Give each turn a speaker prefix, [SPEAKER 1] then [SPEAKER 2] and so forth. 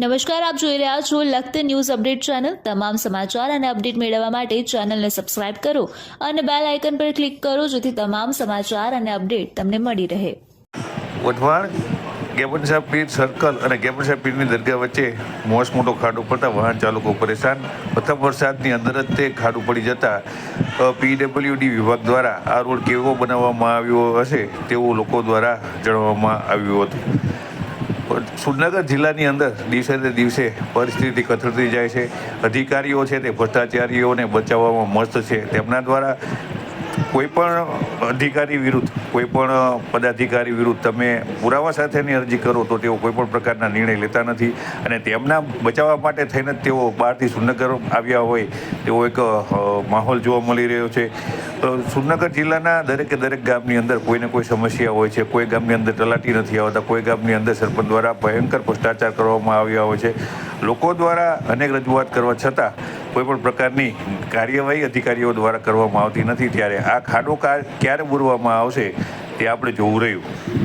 [SPEAKER 1] નમસ્કાર, આપ જોઈ રહ્યા છો લખત ન્યૂઝ અપડેટ ચેનલ. તમામ સમાચાર અને અપડેટ મેળવવા માટે ચેનલને સબસ્ક્રાઇબ કરો અને બેલ આઇકન પર ક્લિક કરો જેથી તમામ સમાચાર અને અપડેટ તમને મળી રહે.
[SPEAKER 2] વઢવાણ, ગેબન સાહેબ પીર સર્કલ અને ગેબન સાહેબ પીરની દરગાહ વચ્ચે મોસ મોટો ખાડો પડતા વાહન ચાલકો પરેશાન. પ્રથમ વરસાદની અંદર જ તે ખાડું પડી જતા પીડબ્લ્યુડી વિભાગ દ્વારા આ રોડ કેવો બનાવવામાં આવ્યો હશે તેવું લોકો દ્વારા જણાવવામાં આવ્યું હતું. સુરનગર જિલ્લાની અંદર દિવસે ને દિવસે પરિસ્થિતિ કથળતી જાય છે. અધિકારીઓ છે તે ભ્રષ્ટાચારીઓને બચાવવામાં મસ્ત છે. તેમના દ્વારા કોઈપણ અધિકારી વિરુદ્ધ, કોઈ પણ પદાધિકારી વિરુદ્ધ તમે પુરાવા સાથેની અરજી કરો તો તેઓ કોઈપણ પ્રકારના નિર્ણય લેતા નથી અને તેમના બચાવવા માટે થઈને જ તેઓ બહારથી સુરનગર આવ્યા હોય તેવો એક માહોલ જોવા મળી રહ્યો છે. સુરનગર જિલ્લાના દરેકે દરેક ગામની અંદર કોઈને કોઈ સમસ્યા હોય છે, કોઈ ગામની અંદર તલાટી નથી આવતા, કોઈ ગામની અંદર સરપંચ દ્વારા ભયંકર ભ્રષ્ટાચાર કરવામાં આવ્યા હોય છે. લોકો દ્વારા અનેક રજૂઆત કરવા છતાં કોઈ પણ પ્રકારની કાર્યવાહી અધિકારીઓ દ્વારા કરવામાં આવતી નથી. ત્યારે આ ખાડો કાર ક્યારે પૂરવામાં આવશે તે આપણે જોવું રહ્યું.